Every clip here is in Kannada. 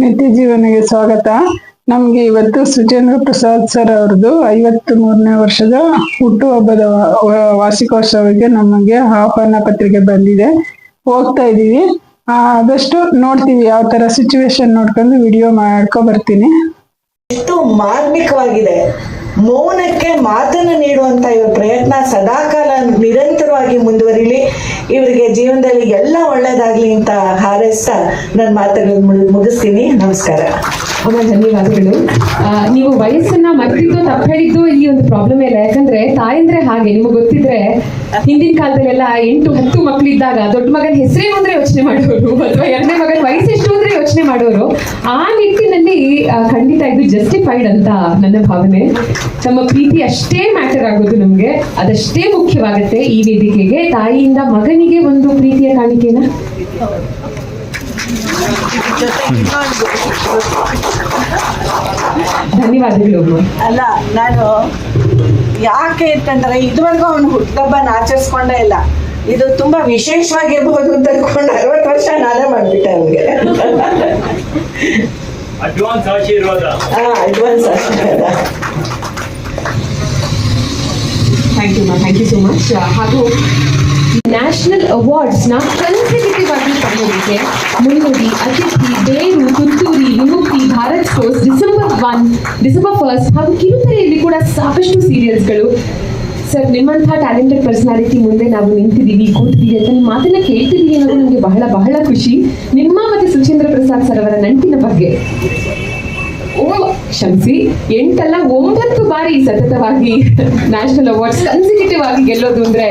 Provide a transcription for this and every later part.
ನಿತ್ಯ ಜೀವನಿಗೆ ಸ್ವಾಗತ. ನಮ್ಗೆ ಇವತ್ತು ಸುಜೇಂದ್ರ ಪ್ರಸಾದ್ ಸರ್ ಅವ್ರದ್ದು ಐವತ್ತು ಮೂರನೇ ವರ್ಷದ ಹುಟ್ಟುಹಬ್ಬದ ವಾರ್ಷಿಕೋತ್ಸವಕ್ಕೆ ನಮಗೆ ಆಹ್ವಾನ ಪತ್ರಿಕೆ ಬಂದಿದೆ. ಹೋಗ್ತಾ ಇದೀವಿ ಆದಷ್ಟು ನೋಡ್ತೀವಿ ಯಾವ ತರ ಸಿಚುವೇಶನ್ ನೋಡ್ಕೊಂಡು ವಿಡಿಯೋ ಮಾಡ್ಕೊ ಬರ್ತೀನಿ. ಎಷ್ಟು ಮಾರ್ಮಿಕವಾಗಿದೆ. ಮೌನಕ್ಕೆ ಮಾತನ್ನು ನೀಡುವಂತ ಇವ್ರ ಪ್ರಯತ್ನ ಸದಾಕಾಲ ನಿರಂತರವಾಗಿ ಮುಂದುವರಿಲಿ. ಇವರಿಗೆ ಜೀವನದಲ್ಲಿ ಎಲ್ಲ ಒಳ್ಳೇದಾಗ್ಲಿ ಅಂತ ಹಾರೈಸ್ತಾ ನನ್ನ ಮಾತುಗಳನ್ನು ಮುಗಿಸ್ತೀನಿ. ನಮಸ್ಕಾರ. ಧನ್ಯವಾದಗಳು ನೀವು ವಯಸ್ಸನ್ನ ಮರ್ತಿದ್ದು ತಪ್ಪು ಹೇಳಿದ್ದು ಇಲ್ಲಿ ಒಂದು ಪ್ರಾಬ್ಲಮ್ ಇಲ್ಲ ಯಾಕಂದ್ರೆ ತಾಯಂದ್ರೆ ಹಾಗೆ, ನಿಮಗೆ ಗೊತ್ತಿದ್ರೆ ಹಿಂದಿನ ಕಾಲದಲ್ಲೆಲ್ಲ ಎಂಟು, ಹತ್ತು ಮಕ್ಕಳಿದ್ದಾಗ ದೊಡ್ಡ ಮಗನ ಹೆಸರೇ ಅಂದ್ರೆ ಯೋಚನೆ ಮಾಡೋರು ಅಥವಾ ಎರಡನೇ ಮಗನ ವಯಸ್ಸು ಎಷ್ಟು ಅಂದ್ರೆ ಯೋಚನೆ ಮಾಡೋರು, ಆ ನಿಟ್ಟಿನಲ್ಲಿ ಖಂಡಿತ ಇದು ಜಸ್ಟಿಫೈಡ್ ಅಂತ ನನ್ನ ಭಾವನೆ. ತಮ್ಮ ಪ್ರೀತಿ ಅಷ್ಟೇ ಮ್ಯಾಟರ್ ಆಗೋದು ನಮ್ಗೆ. ಅದಷ್ಟೇ ಮುಖ್ಯವಾಗುತ್ತೆ ಈ ವೇದಿಕೆಗೆ. ತಾಯಿಯಿಂದ ಮಗನಿಗೆ ಒಂದು ಪ್ರೀತಿಯ ಕಾಣಿಕೆನ? ಧನ್ಯವಾದಗಳು ಅಲ್ಲ, ನಾನು ಯಾಕೆ ಅಂತಂದ್ರೆ ಇದುವರೆಗೂ ಅವನು ಹುಟ್ಟಬ್ಬನ ಆಚರಿಸ್ಕೊಂಡೇ ಇಲ್ಲ. ಇದು ತುಂಬಾ ವಿಶೇಷವಾಗಿರ್ಬಹುದು ಅಂತ ಅನ್ಕೊಂಡು ಅರವತ್ತು ವರ್ಷ ನಾನೇ ಮಾಡ್ಬಿಟ್ಟೆ ಅವ್ರಿಗೆ ಅಡ್ವಾನ್ಸ್ ಆಶೀರ್ವಾದ ಹಾ ಅಡ್ವಾನ್ಸ್ ಆಶೀರ್ವಾದ thank you ma'am thank you so much ಹಾಗೂ ನ್ಯಾಷನಲ್ ಅವಾರ್ಡ್ಸ್ನ ಕನ್ಸಿಕ್ಯೂಟಿವ್ ಆಗಿ ಪಡೆಯೋದಕ್ಕೆ ಮುನ್ನುಡಿ ಅತಿಥಿ ಬೇರು ತುತ್ತೂರಿ ವಿಮುಕ್ತಿ ಭಾರತ್ ಕೋಸ್ ಡಿಸೆಂಬರ್ ಒನ್ ಡಿಸೆಂಬರ್ ಫಸ್ಟ್ ಹಾಗೂ ಕಿರುತೆರೆಯಲ್ಲಿ ಕೂಡ ಸಾಕಷ್ಟು ಸೀರಿಯಲ್ಸ್ಗಳು ಸರ್, ನಿಮ್ಮಂತಹ ಟ್ಯಾಲೆಂಟೆಡ್ ಪರ್ಸನಾಲಿಟಿ ಮುಂದೆ ನಾವು ನಿಂತಿದ್ದೀವಿ, ಕೂತಿದ್ದೀವಿ ಅಂತ ನಿಮ್ಮ ಮಾತನ್ನ ಕೇಳ್ತಿದ್ದೀವಿ ಅನ್ನೋದು ನನಗೆ ಬಹಳ ಬಹಳ ಖುಷಿ. ನಿಮ್ಮ ಮತ್ತೆ ಸುಚೇಂದ್ರ ಪ್ರಸಾದ್ ಸರ್ ಅವರ ನಂಟಿನ ಬಗ್ಗೆ. ಓ, ಕ್ಷಮಿಸಿ. ಎಂಟಲ್ಲ ಒಂಬತ್ತು ಬಾರಿ ಸತತವಾಗಿ ನ್ಯಾಷನಲ್ ಅವಾರ್ಡ್ಸ್ ಕನ್ಸಿಕ್ಯೂಟಿವ್ ಆಗಿ ಗೆಲ್ಲೋದು ಅಂದ್ರೆ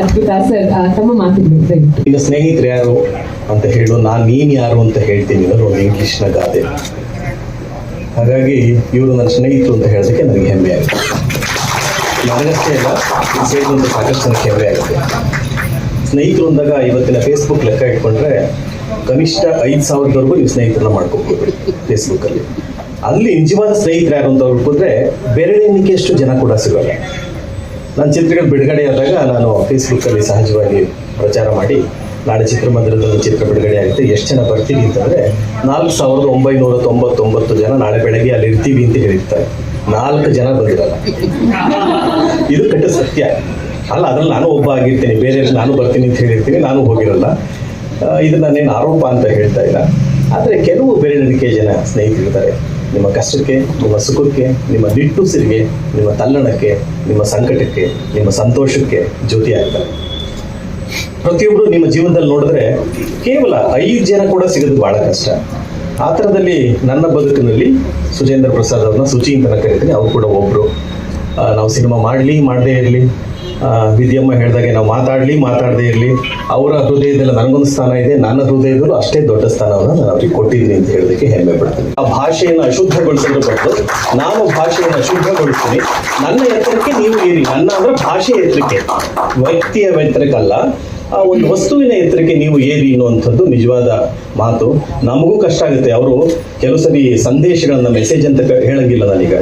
ಅದ್ಭುತ ಸರ್. ತಮ್ಮ ಮಾತಿನ ಈಗ ಸ್ನೇಹಿತರು ಯಾರು ಅಂತ ಹೇಳು, ನಾನು ನೀನ್ ಯಾರು ಅಂತ ಹೇಳ್ತೀನಿ ಒಂದು ಇಂಗ್ಲಿಷ್ನ ಗಾದೆ. ಹಾಗಾಗಿ ಇವರು ನನ್ನ ಸ್ನೇಹಿತರು ಅಂತ ಹೇಳೋದಕ್ಕೆ ನನಗೆ ಹೆಮ್ಮೆ ಆಗುತ್ತೆ ನನಗಷ್ಟೇ ಅಲ್ಲ ಇಲ್ಲಿ ಒಂದು ಸಾಕಷ್ಟು ಜನಕ್ಕೆ ಹೆಮ್ಮೆ ಆಗುತ್ತೆ. ಸ್ನೇಹಿತರು ಅಂದಾಗ ಇವತ್ತಿನ ಫೇಸ್ಬುಕ್ ಲೆಕ್ಕ ಇಟ್ಕೊಂಡ್ರೆ ಕನಿಷ್ಠ ಐದು ಸಾವಿರದವರೆಗೂ ನೀವು ಸ್ನೇಹಿತರನ್ನ ಮಾಡ್ಕೋಬಹುದು ಫೇಸ್ಬುಕ್ಕಲ್ಲಿ ಅಲ್ಲಿ. ನಿಜವಾದ ಸ್ನೇಹಿತರು ಯಾರು ಅಂತ ಹುಡ್ಕಿದ್ರೆ ಬೇರೆ ಎಣಿಕೆಯಷ್ಟು ಜನ ಕೂಡ ಸಿಗೋಲ್ಲ. ನನ್ನ ಚಿತ್ರಗಳು ಬಿಡುಗಡೆ ಆದಾಗ ನಾನು ಫೇಸ್ಬುಕ್ಕಲ್ಲಿ ಸಹಜವಾಗಿ ಪ್ರಚಾರ ಮಾಡಿ, ನಾಳೆ ಚಿತ್ರಮಂದಿರದಲ್ಲಿ ಒಂದು ಚಿತ್ರ ಬಿಡುಗಡೆ ಆಗುತ್ತೆ, ಎಷ್ಟು ಜನ ಬರ್ತೀವಿ ಅಂತಂದರೆ ನಾಲ್ಕು ಸಾವಿರದ ಒಂಬೈನೂರ ತೊಂಬತ್ತೊಂಬತ್ತು ಜನ ನಾಳೆ ಬೆಳಗ್ಗೆ ಅಲ್ಲಿ ಇರ್ತೀವಿ ಅಂತ ಹೇಳಿರ್ತಾರೆ. ನಾಲ್ಕು ಜನ ಬಂದಿರಲ್ಲ. ಇದು ಕಟ್ಟ ಸತ್ಯ. ಅಲ್ಲ, ಅದ್ರಲ್ಲಿ ನಾನು ಒಬ್ಬ ಆಗಿರ್ತೀನಿ, ಬೇರೆ ನಾನು ಬರ್ತೀನಿ ಅಂತ ಹೇಳಿರ್ತೀನಿ, ನಾನು ಹೋಗಿರಲ್ಲ. ಇದು ನಾನೇನು ಆರೋಪ ಅಂತ ಹೇಳ್ತಾ ಇಲ್ಲ. ಆದರೆ ಕೆಲವು ಬೇರೆ ನಡಿಕೆ ಜನ ಸ್ನೇಹಿತರಿರ್ತಾರೆ ನಿಮ್ಮ ಕಷ್ಟಕ್ಕೆ, ನಿಮ್ಮ ಸುಖಕ್ಕೆ, ನಿಮ್ಮ ನಿಟ್ಟುಸಿರಿಗೆ, ನಿಮ್ಮ ತಲ್ಲಣಕ್ಕೆ, ನಿಮ್ಮ ಸಂಕಟಕ್ಕೆ, ನಿಮ್ಮ ಸಂತೋಷಕ್ಕೆ ಜ್ಯೋತಿ ಆಗ್ತಾರೆ ಪ್ರತಿಯೊಬ್ಬರು ನಿಮ್ಮ ಜೀವನದಲ್ಲಿ ನೋಡಿದ್ರೆ ಕೇವಲ ಐದು ಜನ ಕೂಡ ಸಿಗೋದು ಬಹಳ ಕಷ್ಟ. ಆ ಥರದಲ್ಲಿ ನನ್ನ ಬದುಕಿನಲ್ಲಿ ಸುಜೇಂದ್ರ ಪ್ರಸಾದ್ ಅವ್ರನ್ನ ಸುಚಿ ಕರಿತೀನಿ. ಅವ್ರು ಕೂಡ ಒಬ್ಬರು ನಾವು ಸಿನಿಮಾ ಮಾಡಲಿ, ಮಾಡದೇ ಇರಲಿ. ವಿದ್ಯಮ್ಮ ಹೇಳಿದಾಗೆ ನಾವು ಮಾತಾಡಲಿ, ಮಾತಾಡದೇ ಇರಲಿ. ಅವರ ಹೃದಯದಲ್ಲಿ ನನಗೊಂದು ಸ್ಥಾನ ಇದೆ, ನನ್ನ ಹೃದಯದಲ್ಲೂ ಅಷ್ಟೇ ದೊಡ್ಡ ಸ್ಥಾನವನ್ನು ನಾನು ಅವ್ರಿಗೆ ಕೊಟ್ಟಿದ್ದೀನಿ ಅಂತ ಹೇಳೋದಕ್ಕೆ ಹೆಮ್ಮೆ ಪಡ್ತೀನಿ. ಆ ಭಾಷೆಯನ್ನು ಅಶುದ್ಧಗೊಳಿಸೋದ್ರ ಬದಲು ನಾನು ಭಾಷೆಯನ್ನು ಅಶುದ್ಧಗೊಳಿಸ್ತೀನಿ. ನನ್ನ ಎತ್ತರಕ್ಕೆ ನೀವು ಏರಿ ನನ್ನ ಅಂದ್ರೆ ಭಾಷೆ ಎತ್ತರಕ್ಕೆ. ವ್ಯಕ್ತಿಯ ಎತ್ತರಕ್ಕಲ್ಲ ಆ ಒಂದು ವಸ್ತುವಿನ ಎತ್ತರಕ್ಕೆ ನೀವು ಏರಿ ಅನ್ನುವಂಥದ್ದು ನಿಜವಾದ ಮಾತು. ನಮಗೂ ಕಷ್ಟ ಆಗುತ್ತೆ. ಅವರು ಕೆಲವು ಸರಿ ಸಂದೇಶಗಳನ್ನ ಮೆಸೇಜ್ ಅಂತ ಹೇಳಂಗಿಲ್ಲ ನಾನೀಗ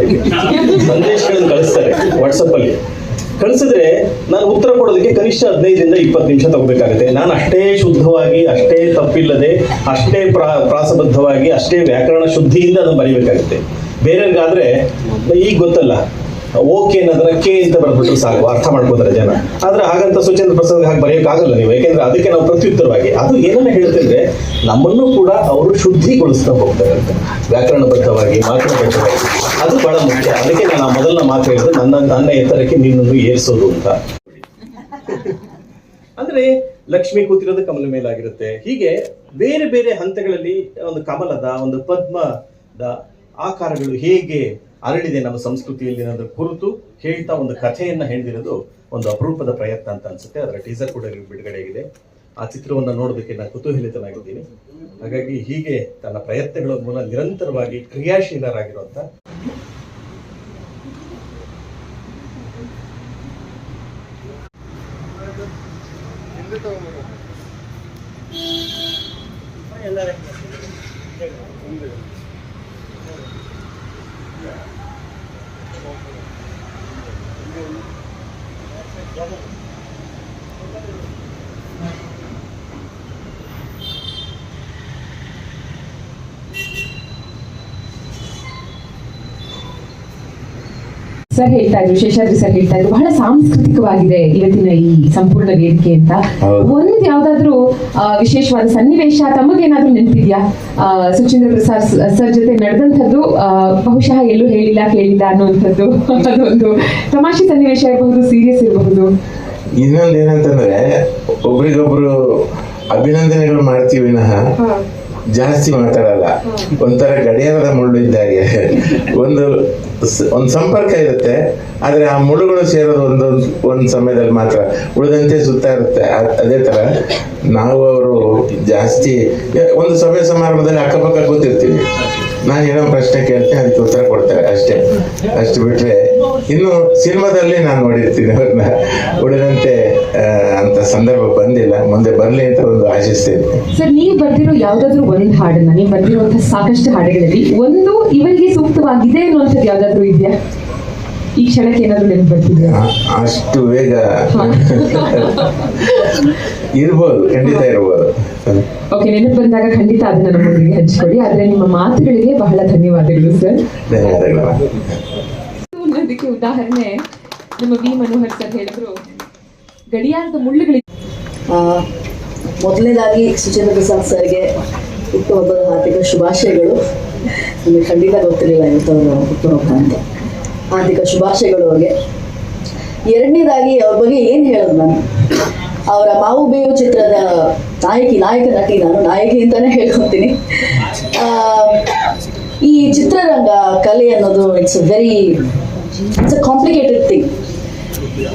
ಸಂದೇಶಗಳನ್ನು ಕಳಿಸ್ತಾರೆ ವಾಟ್ಸಪ್ಪಲ್ಲಿ ಕಳಿಸಿದ್ರೆ ನಾನು ಉತ್ತರ ಕೊಡೋದಕ್ಕೆ ಕನಿಷ್ಠ ಹದಿನೈದರಿಂದ ಇಪ್ಪತ್ತು ನಿಮಿಷ ತಗೋಬೇಕಾಗುತ್ತೆ. ನಾನು ಅಷ್ಟೇ ಶುದ್ಧವಾಗಿ, ಅಷ್ಟೇ ತಪ್ಪಿಲ್ಲದೆ, ಅಷ್ಟೇ ಪ್ರಾ ಪ್ರಾಸಬದ್ಧವಾಗಿ, ಅಷ್ಟೇ ವ್ಯಾಕರಣ ಶುದ್ಧಿಯಿಂದ ಅದನ್ನು ಬರೀಬೇಕಾಗುತ್ತೆ. ಬೇರೆಯವ್ರಿಗಾದ್ರೆ, ಈಗ ಗೊತ್ತಲ್ಲ. ಓಕೆ ಅನ್ನೋದನ್ನ ಕೆ ಅಂತ ಬರ್ಬಿಟ್ಟು ಸಾಕು, ಅರ್ಥ ಮಾಡ್ಕೋತಾರೆ ಜನ. ಆದ್ರೆ ಹಾಗಂತ ಸುಚೇಂದ್ರ ಪ್ರಸಾದ್ ಹಾಗೆ ಬರೆಯೋಕ್ಕಾಗಲ್ಲ ನೀವು, ಯಾಕೆಂದ್ರೆ ಅದಕ್ಕೆ ನಾವು ಪ್ರತ್ಯುತ್ತರವಾಗಿ, ಅದು ಏನನ್ನ ಹೇಳ್ತಿದ್ರೆ, ನಮ್ಮನ್ನು ಕೂಡ ಅವರು ಶುದ್ಧಿಗೊಳಿಸ್ತಾ ಹೋಗ್ತಾರೆ ಅಂತ. ವ್ಯಾಕರಣಬದ್ಧವಾಗಿ, ಮಾತೃಬದ್ಧವಾಗಿ. ಅದು ಬಹಳ ಮುಖ್ಯ. ಅದಕ್ಕೆ ನಾನು ಮೊದಲ ಮೊದಲನ ಮಾತು ಹೇಳಿದ್ರೆ ನನ್ನ ನನ್ನ ಎತ್ತರಕ್ಕೆ ನಿನ್ನನ್ನು ಏರಿಸೋದು ಅಂತ. ಅಂದ್ರೆ ಲಕ್ಷ್ಮಿ ಕೂತಿರೋದು ಕಮಲ ಮೇಲಾಗಿರುತ್ತೆ. ಹೀಗೆ ಬೇರೆ ಬೇರೆ ಹಂತಗಳಲ್ಲಿ ಒಂದು ಕಮಲದ, ಒಂದು ಪದ್ಮದ ಆಕಾರಗಳು ಹೇಗೆ ಅರಳಿದೆ ನಮ್ಮ ಸಂಸ್ಕೃತಿಯಲ್ಲಿ ಅನ್ನೋದ್ರ ಕುರಿತು ಹೇಳ್ತಾ ಒಂದು ಕಥೆಯನ್ನು ಹೇಳಿದಿರೋದು ಒಂದು ಅಪರೂಪದ ಪ್ರಯತ್ನ ಅಂತ ಅನ್ಸುತ್ತೆ. ಅದರ ಟೀಸರ್ ಕೂಡ ಬಿಡುಗಡೆಯಾಗಿದೆ ಆ ಚಿತ್ರವನ್ನು ನೋಡೋದಕ್ಕೆ ನಾನು ಕುತೂಹಲಿತನಾಗಿದ್ದೀನಿ. ಹಾಗಾಗಿ ಹೀಗೆ ತನ್ನ ಪ್ರಯತ್ನಗಳ ಮೂಲಕ ನಿರಂತರವಾಗಿ ಕ್ರಿಯಾಶೀಲರಾಗಿರುವಂಥ ಹೇಳಿ Thank you. ಸರ್ ಹೇಳ್ತಾ ಇದ್ರು ಶೇಷಾದ್ರಿ ಸರ್ ಹೇಳ್ತಾ ಇದ್ರು. ಬಹಳ ಸಾಂಸ್ಕೃತಿಕವಾಗಿದೆ ಇವತ್ತಿನ ಈ ಸಂಪೂರ್ಣ ವೇದಿಕೆ ಅಂತ. ಒಂದ್ ಯಾವ್ದಾದ್ರು ವಿಶೇಷವಾದ ಸನ್ನಿವೇಶ ತಮಗೇನಾದ್ರೂ ನೆನಪಿದ್ಯಾ? ಆ, ಸುಚೇಂದ್ರ ಪ್ರಸಾದ್ ಸರ್ ಜೊತೆ ನಡೆದಂಥದ್ದು ಬಹುಶಃ ಎಲ್ಲೂ ಹೇಳಿಲ್ಲ ಕೇಳಿಲ್ಲ ಅನ್ನುವಂಥದ್ದು. ಅದೊಂದು ತಮಾಷೆ ಸನ್ನಿವೇಶ ಇರಬಹುದು ಸೀರಿಯಸ್ ಇರಬಹುದು. ಇನ್ನೊಂದು ಏನಂತಂದ್ರೆ ಒಬ್ರಿಗೊಬ್ರು ಅಭಿನಂದನೆಗಳು ಮಾಡ್ತೀವಿ ವಿನಃ ಜಾಸ್ತಿ ಮಾತಾಡಲ್ಲ. ಒಂಥರ ಗಡಿಯಾರದ ಮುಳ್ಳು ಇದ್ದಾಗೆ ಒಂದು ಒಂದು ಸಂಪರ್ಕ ಇರುತ್ತೆ, ಆದ್ರೆ ಆ ಮುಳ್ಳುಗಳು ಸೇರೋದು ಒಂದು ಒಂದು ಸಮಯದಲ್ಲಿ ಮಾತ್ರ. ಉಳಿದಂತೆ ಸುತ್ತ ಇರುತ್ತೆ. ಅದೇ ತರ ನಾವು ಅವರು ಜಾಸ್ತಿ ಒಂದು ಸಭೆ ಸಮಾರಂಭದಲ್ಲಿ ಅಕ್ಕಪಕ್ಕ ಕೂತಿರ್ತೀವಿ. ನಾನು ಏನೋ ಪ್ರಶ್ನೆ ಕೇಳ್ತೀನಿ, ಅದಕ್ಕೆ ಉತ್ತರ ಕೊಡ್ತಾರೆ ಅಷ್ಟೇ. ಅಷ್ಟು ಬಿಟ್ರೆ, ಇನ್ನು ಸಿನಿಮಾದಲ್ಲಿ ನಾನು ನೋಡಿರ್ತೀನಿ ಅವ್ರನ್ನ. ಉಳಿದಂತೆ ಅಂತ ಸಂದರ್ಭ ಬಂದಿಲ್ಲ. ಮುಂದೆ ಬರಲಿ ಅಂತ ಒಂದು ಆಶಿಸ್ತೇನೆ. ಸರ್ ನೀವು ಬರ್ದಿರೋ ಯಾವ್ದಾದ್ರು ಒಂದು ಹಾಡನ್ನ ನೀವು ಬರ್ದಿರುವಂತಹ ಸಾಕಷ್ಟು ಹಾಡುಗಳಲ್ಲಿ ಒಂದು ಇವರಿಗೆ ಸೂಕ್ತವಾಗಿದೆ ಅನ್ನುವಂಥದ್ದು ಯಾವ್ದಾದ್ರು ಇದೆಯಾ? ಈ ಕ್ಷಣಕ್ಕೆ ಏನಾದ್ರು ನೆನಪು ಬರ್ತಿದ್ಯಾ? ಅಷ್ಟು ಬೇಗ ಇರ್ಬೋದು ಖಂಡಿತ ಇರ್ಬೋದು. ಓಕೆ ನೆನಪು ಬಂದಾಗ ಖಂಡಿತ ಅದನ್ನ ನಮ್ಮೊಂದಿಗೆ ಹಂಚಿಕೊಳ್ಳಿ. ಆದ್ರೆ ನಿಮ್ಮ ಮಾತುಗಳಿಗೆ ಬಹಳ ಧನ್ಯವಾದಗಳು ಸರ್ ಧನ್ಯವಾದಗಳು. ಉದಾಹರಣೆ ನಮ್ಮ ವಿ ಮನೋಹರ್ ಸರ್ ಹೇಳಿದ್ರು. ಗಡಿಯಾರದ ಮುಳ್ಳುಗಳಿಗೆ ಮೊದಲನೇದಾಗಿ ಸುಚೇಂದ್ರ ಪ್ರಸಾದ್ ಸರ್ಗೆ ಹುಟ್ಟುಹಬ್ಬದ ಹಾರ್ದಿಕ ಶುಭಾಶಯಗಳು. ನಮಗೆ ಖಂಡಿತ ಗೊತ್ತಿರಲಿಲ್ಲ ಇವತ್ತು ಅವರ ಹುಟ್ಟುಹಬ್ಬ ಅಂತ. ಹಾರ್ದಿಕ ಶುಭಾಶಯಗಳು ಅವ್ರಿಗೆ. ಎರಡನೇದಾಗಿ ಅವ್ರ ಬಗ್ಗೆ ಏನು ಹೇಳೋದು ನಾನು? ಅವರ ಮಾವು ಬೇವು ಚಿತ್ರದ ನಾಯಕಿ ನಾಯಕ ನಟಿ ನಾನು. ನಾಯಕಿ ಅಂತಾನೆ ಹೇಳ್ಕೊತೀನಿ. ಆ, ಈ ಚಿತ್ರರಂಗ ಕಲೆ ಅನ್ನೋದು it's very it's a complicated thing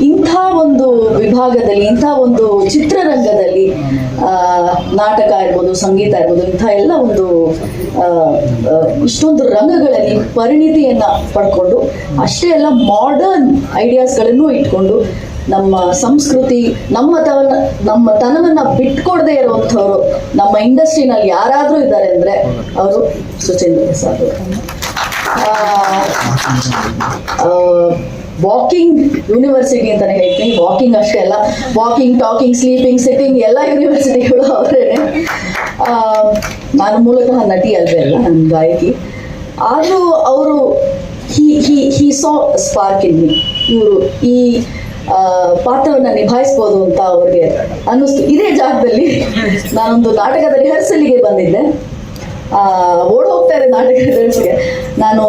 ಇಂಥ ಒಂದು ವಿಭಾಗದಲ್ಲಿ, ಇಂಥ ಒಂದು ಚಿತ್ರರಂಗದಲ್ಲಿ ನಾಟಕ ಇರ್ಬೋದು, ಸಂಗೀತ ಇರ್ಬೋದು, ಇಂಥ ಎಲ್ಲ ಒಂದು ಇಷ್ಟೊಂದು ರಂಗಗಳಲ್ಲಿ ಪರಿಣಿತಿಯನ್ನ ಪಡ್ಕೊಂಡು, ಅಷ್ಟೇ ಎಲ್ಲ ಮಾಡರ್ನ್ ಐಡಿಯಾಸ್ಗಳನ್ನು ಇಟ್ಕೊಂಡು, ನಮ್ಮ ಸಂಸ್ಕೃತಿ, ನಮ್ಮ ನಮ್ಮ ತನವನ್ನ ಬಿಟ್ಕೊಡದೆ ಇರುವಂಥವ್ರು ನಮ್ಮ ಇಂಡಸ್ಟ್ರಿನಲ್ಲಿ ಯಾರಾದರೂ ಇದ್ದಾರೆ ಅಂದ್ರೆ ಅವರು ಸುಚೇಂದ್ರ ಪ್ರಸಾದ್. ವಾಕಿಂಗ್ ಯೂನಿವರ್ಸಿಟಿ ಅಂತಾನೆ ಹೇಳ್ತೀನಿ. ವಾಕಿಂಗ್ ಅಷ್ಟೇ ಅಲ್ಲ. ವಾಕಿಂಗ್ ಟಾಕಿಂಗ್ ಸ್ಲೀಪಿಂಗ್ ಸಿಟ್ಟಿಂಗ್ ಎಲ್ಲ ಯೂನಿವರ್ಸಿಟಿಗಳು ಅವರೇನೆ. ನಾನು ಮೂಲತಃ ನಟಿ ಅಲ್ವೇ ಅಲ್ಲ ನನ್ನ ಗಾಯಕಿ. ಆದರೂ ಅವರು ಹಿ ಹಿ ಹಿ ಸಾ ಸ್ಪಾರ್ಕ್ ಇನ್ ಇವರು ಈ ಪಾತ್ರವನ್ನು ನಿಭಾಯಿಸ್ಬೋದು ಅಂತ ಅವ್ರಿಗೆ ಅನ್ನಿಸ್ತು. ಇದೇ ಜಾಗದಲ್ಲಿ ನಾನೊಂದು ನಾಟಕದ ರಿಹರ್ಸಲ್ಗೆ ಬಂದಿದ್ದೆ. ಓಡ್ ಹೋಗ್ತಾ ನಾಟಕ ರಿಹರ್ಸಲ್ಗೆ ನಾನು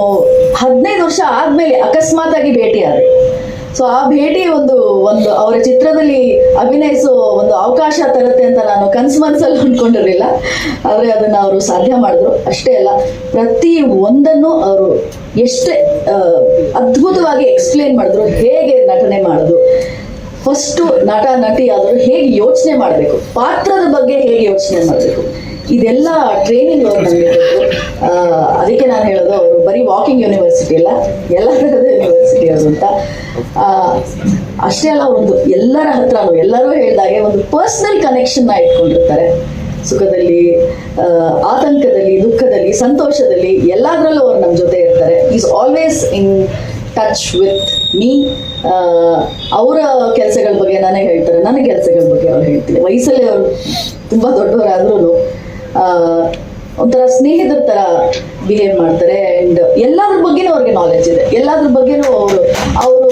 ಹದಿನೈದು ವರ್ಷ ಆದ್ಮೇಲೆ ಅಕಸ್ಮಾತ್ ಆಗಿ ಭೇಟಿಯಾದೆ ಸೊ ಆ ಭೇಟಿ ಒಂದು ಒಂದು ಅವರ ಚಿತ್ರದಲ್ಲಿ ಅಭಿನಯಿಸೋ ಒಂದು ಅವಕಾಶ ತರುತ್ತೆ ಅಂತ ನಾನು ಕನ್ಸು ಮನಸ್ಸಲ್ಲಿ ಅಂದ್ಕೊಂಡಿರಲಿಲ್ಲ ಆದರೆ ಅದನ್ನ ಅವರು ಸಾಧ್ಯ ಮಾಡಿದ್ರು. ಅಷ್ಟೇ ಅಲ್ಲ, ಪ್ರತಿ ಒಂದನ್ನು ಅವರು ಎಷ್ಟೇ ಅದ್ಭುತವಾಗಿ ಎಕ್ಸ್ಪ್ಲೇನ್ ಮಾಡಿದ್ರು, ಹೇಗೆ ನಟನೆ ಮಾಡೋದು. ಫಸ್ಟು ನಟ, ನಟಿ ಆದರೂ ಹೇಗೆ ಯೋಚನೆ ಮಾಡಬೇಕು? ಪಾತ್ರದ ಬಗ್ಗೆ ಹೇಗೆ ಯೋಚನೆ ಮಾಡಬೇಕು? ಇದೆಲ್ಲ ಟ್ರೈನಿಂಗ್ ಅವ್ರು. ಅದಕ್ಕೆ ನಾನು ಹೇಳೋದು, ಅವರು ಬರೀ ವಾಕಿಂಗ್ ಯೂನಿವರ್ಸಿಟಿ ಅಲ್ಲ, ಎಲ್ಲ ಥರದ ಯೂನಿವರ್ಸಿಟಿ ಅವರು ಅಂತ. ಅಷ್ಟೇ ಅಲ್ಲ, ಒಂದು ಎಲ್ಲರ ಹತ್ರ ಎಲ್ಲರೂ ಹೇಳಿದಾಗೆ ಒಂದು ಪರ್ಸನಲ್ ಕನೆಕ್ಷನ್ನ ಇಟ್ಕೊಂಡಿರ್ತಾರೆ. ಸುಖದಲ್ಲಿ ಆತಂಕದಲ್ಲಿ, ದುಃಖದಲ್ಲಿ, ಸಂತೋಷದಲ್ಲಿ ಎಲ್ಲದರಲ್ಲೂ ಅವ್ರು ನಮ್ಮ ಜೊತೆ ಇರ್ತಾರೆ. Is always in touch with me ಅವರ ಕೆಲಸಗಳ ಬಗ್ಗೆ ನಾನೇ ಹೇಳ್ತಾರೆ, ನನ್ನ ಕೆಲಸಗಳ ಬಗ್ಗೆ ಅವ್ರು ಹೇಳ್ತೀನಿ ವಯಸ್ಸಲ್ಲಿ ಅವರು ತುಂಬ ದೊಡ್ಡವರಾದ್ರೂ ಒಂಥರ ಸ್ನೇಹಿತರ ತರ ಬಿಹೇವ್ ಮಾಡ್ತಾರೆ ಅಂಡ್ ಎಲ್ಲಾದ್ರ ಬಗ್ಗೆನೂ ಅವ್ರಿಗೆ ನಾಲೆಜ್ ಇದೆ. ಎಲ್ಲಾದ್ರ ಬಗ್ಗೆನೂ ಅವರು ಅವರು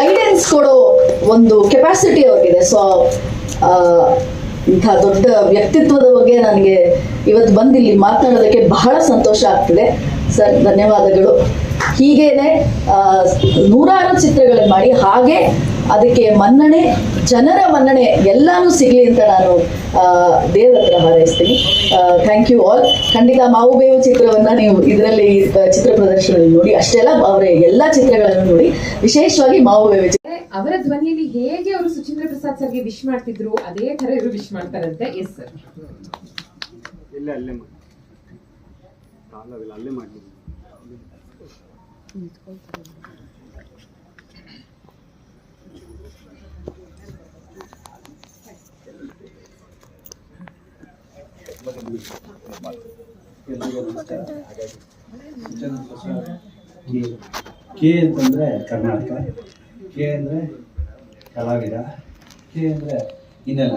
ಗೈಡೆನ್ಸ್ ಕೊಡೋ ಒಂದು ಕೆಪಾಸಿಟಿ ಅವ್ರಿಗಿದೆ. ಸೊ ಇಂಥ ದೊಡ್ಡ ವ್ಯಕ್ತಿತ್ವದ ಬಗ್ಗೆ ನನಗೆ ಇವತ್ತು ಬಂದು ಇಲ್ಲಿ ಮಾತನಾಡೋದಕ್ಕೆ ಬಹಳ ಸಂತೋಷ ಆಗ್ತಿದೆ. ಸರ್, ಧನ್ಯವಾದಗಳು. ಹೀಗೇನೆ ನೂರಾರು ಚಿತ್ರಗಳನ್ನು ಮಾಡಿ ಹಾಗೆ ಅದಕ್ಕೆ ಮನ್ನಣೆ ಜನರ ಮನ್ನಣೆ ಎಲ್ಲಾನು ಸಿಗಲಿ ಅಂತ ನಾನು ದೇವರ ಹತ್ರ ಹಾರೈಸ್ತೀನಿ. ಥ್ಯಾಂಕ್ ಯು ಆಲ್ ಖಂಡಿತ ಮಾವು ಬೇವು ಚಿತ್ರವನ್ನ ನೀವು ಇದರಲ್ಲಿ ಚಿತ್ರ ಪ್ರದರ್ಶನದಲ್ಲಿ ನೋಡಿ ಅಷ್ಟೆಲ್ಲ ಅವರ ಎಲ್ಲಾ ಚಿತ್ರಗಳನ್ನು ನೋಡಿ ವಿಶೇಷವಾಗಿ ಮಾವು ಬೇವು ಚಿತ್ರ ಅವರ ಧ್ವನಿಯಲ್ಲಿ ಹೇಗೆ ಅವರು ಸುಚೇಂದ್ರ ಪ್ರಸಾದ್ ಸರ್ಗೆ ವಿಶ್ ಮಾಡ್ತಿದ್ರು ಅದೇ ತರ ಇವರು ವಿಶ್ ಮಾಡ್ತಾರಂತೆ? ಎಸ್ ಸರ್ ಇಲ್ಲೇ ಅಲ್ಲೇ ಮಾಡಿ. ಕಾಲವಿಲ್ಲ ಅಲ್ಲೇ ಮಾಡಿ ಕೆ ಅಂತಂದರೆ ಕರ್ನಾಟಕ, ಕೆ ಅಂದ್ರೆ ಕಲಾವಿದ, ಕೆ ಅಂದ್ರೆ ಇನ್ನೆಲ್ಲ.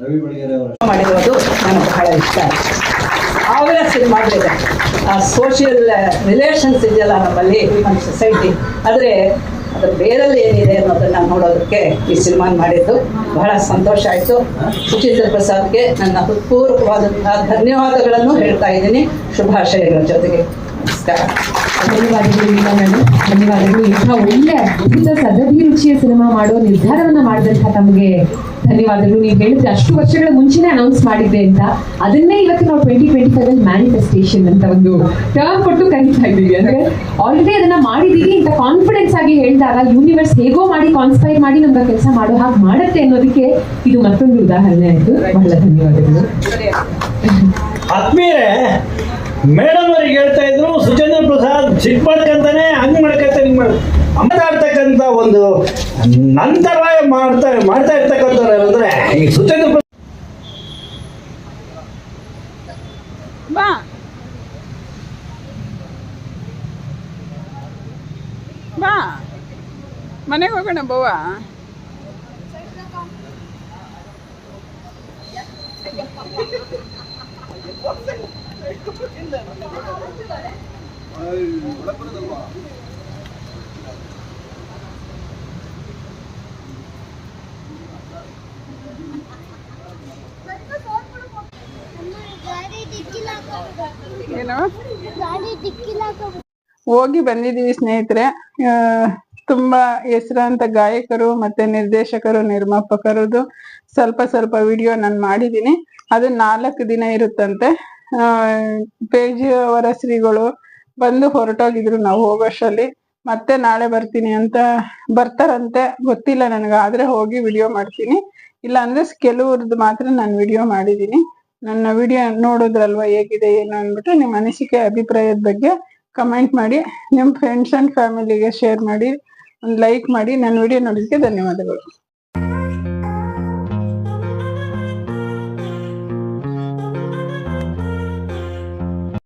ರವಿ ಬೆಳಗೆರೆ ಅವರ ಮಾಡಿರೋದು ನನಗೆ ಬಹಳ ಇಷ್ಟ. ಅವರ ಸಿನಿಮಾಗಳಿದೆ ಸೋಷಿಯಲ್ ರಿಲೇಷನ್ಸ್ ಇದೆಯಲ್ಲ ನಮ್ಮಲ್ಲಿ ನಮ್ಮ ಸೊಸೈಟಿ ಆದರೆ ಅದ್ರ ಬೇರಲ್ಲಿ ಏನಿದೆ ಅನ್ನೋದನ್ನ ನೋಡೋದಕ್ಕೆ ಈ ಸಿನಿಮಾ ಮಾಡಿದ್ದು. ಬಹಳ ಸಂತೋಷ ಆಯಿತು. ಸುಚೇಂದ್ರ ಪ್ರಸಾದ್ಗೆ ನನ್ನ ಹೃತ್ಪೂರ್ವಕವಾದಂತಹ ಧನ್ಯವಾದಗಳನ್ನು ಹೇಳ್ತಾ ಇದ್ದೀನಿ. ಶುಭಾಶಯಗಳ ಜೊತೆಗೆ. ನಮಸ್ಕಾರ. ಧನ್ಯವಾದಗಳು ನಾನು ಧನ್ಯವಾದಗಳು. ಇಂಥ ಒಳ್ಳೆ ಅದ್ಭುತ ಸದಭಿರುಚಿಯ ಸಿನಿಮಾ ಮಾಡೋ ನಿರ್ಧಾರವನ್ನ ಮಾಡಿದಂತ ತಮಗೆ ಧನ್ಯವಾದಗಳು. ನೀವು ಹೇಳಿದ್ರೆ ಅಷ್ಟು ವರ್ಷಗಳ ಮುಂಚೆನೆ ಅನೌನ್ಸ್ ಮಾಡಿದ್ದೆ ಅಂತ. ಅದನ್ನೇ ಇವತ್ತು ನಾವು ಟ್ವೆಂಟಿ ಟ್ವೆಂಟಿ ಫೈವ್ ಅಲ್ಲಿ ಮ್ಯಾನಿಫೆಸ್ಟೇಷನ್ ಅಂತ ಒಂದು ಟರ್ಮ್ ಕೊಟ್ಟು ಕರೀತಾ ಇದ್ದೀವಿ. ಅಂದ್ರೆ ಆಲ್ರೆಡಿ ಅದನ್ನ ಮಾಡಿದೀವಿ ಅಂತ ಕಾನ್ಫಿಡೆನ್ಸ್ ಆಗಿ ಹೇಳಿದಾಗ ಯೂನಿವರ್ಸ್ ಹೇಗೋ ಮಾಡಿ ಕಾನ್ಸ್ಪೈರ್ ಮಾಡಿ ನಮ್ಗೆ ಕೆಲಸ ಮಾಡೋ ಹಾಗೆ ಮಾಡುತ್ತೆ ಅನ್ನೋದಕ್ಕೆ ಇದು ಮತ್ತೊಂದು ಉದಾಹರಣೆ ಆಯ್ತು. ಬಹಳ ಧನ್ಯವಾದಗಳು. ಮೇಡಮ್ ಅವ್ರಿಗೆ ಹೇಳ್ತಾ ಇದ್ರು ಸಿಟ್ ಮಾಡ್ಕಂತಾನೆ, ಹಂಗ್ ಮಾಡ್ಕಂತ ಹಿಂಗ್ ಮಾಡ ಒಂದು ನಂತರ ಮಾಡ್ತಾ ಮಾಡ್ತಾ ಇರ್ತಕ್ಕಂಥವ್ರು ಯಾರಂದ್ರೆ ಈ ಸುತ್ತ ಬಾ. ಬಾ. ಮನೆಗೆ ಹೋಗೋಣ ಬವ್ವ. ಹೋಗಿ ಬಂದಿದೀವಿ ಸ್ನೇಹಿತರೆ. ತುಂಬಾ ಹೆಸರಾಂತ ಗಾಯಕರು ಮತ್ತೆ ನಿರ್ದೇಶಕರು, ನಿರ್ಮಾಪಕರದು ಸ್ವಲ್ಪ ಸ್ವಲ್ಪ ವಿಡಿಯೋ ನಾನು ಮಾಡಿದ್ದೀನಿ. ಅದು ನಾಲ್ಕು ದಿನ ಇರುತ್ತಂತೆ. ಪೇಜ್ ಅವರ ಶ್ರೀಗಳು ಬಂದು ಹೊರಟೋಗಿದ್ರು ನಾವು ಹೋಗೋಷ್ಟರಲ್ಲಿ. ಮತ್ತೆ ನಾಳೆ ಬರ್ತೀನಿ ಅಂತ ಬರ್ತಾರಂತೆ. ಗೊತ್ತಿಲ್ಲ ನನಗೆ, ಆದ್ರೆ ಹೋಗಿ ವಿಡಿಯೋ ಮಾಡ್ತೀನಿ. ಇಲ್ಲ ಅಂದ್ರೆ ಕೆಲವ್ರದ್ದು ಮಾತ್ರ ನಾನು ವಿಡಿಯೋ ಮಾಡಿದ್ದೀನಿ. ನನ್ನ ವಿಡಿಯೋ ನೋಡಿದ್ರಲ್ವಾ ಹೇಗಿದೆ ಏನು ಅಂದ್ಬಿಟ್ಟು ನಿಮ್ಮ ಅನಿಸಿಕೆ, ಅಭಿಪ್ರಾಯದ ಬಗ್ಗೆ ಕಮೆಂಟ್ ಮಾಡಿ. ನಿಮ್ಮ ಫ್ರೆಂಡ್ಸ್ ಅಂಡ್ ಫ್ಯಾಮಿಲಿಗೆ ಶೇರ್ ಮಾಡಿ, ಒಂದು ಲೈಕ್ ಮಾಡಿ. ನನ್ನ ವಿಡಿಯೋ ನೋಡಿದ್ದಕ್ಕೆ ಧನ್ಯವಾದಗಳು.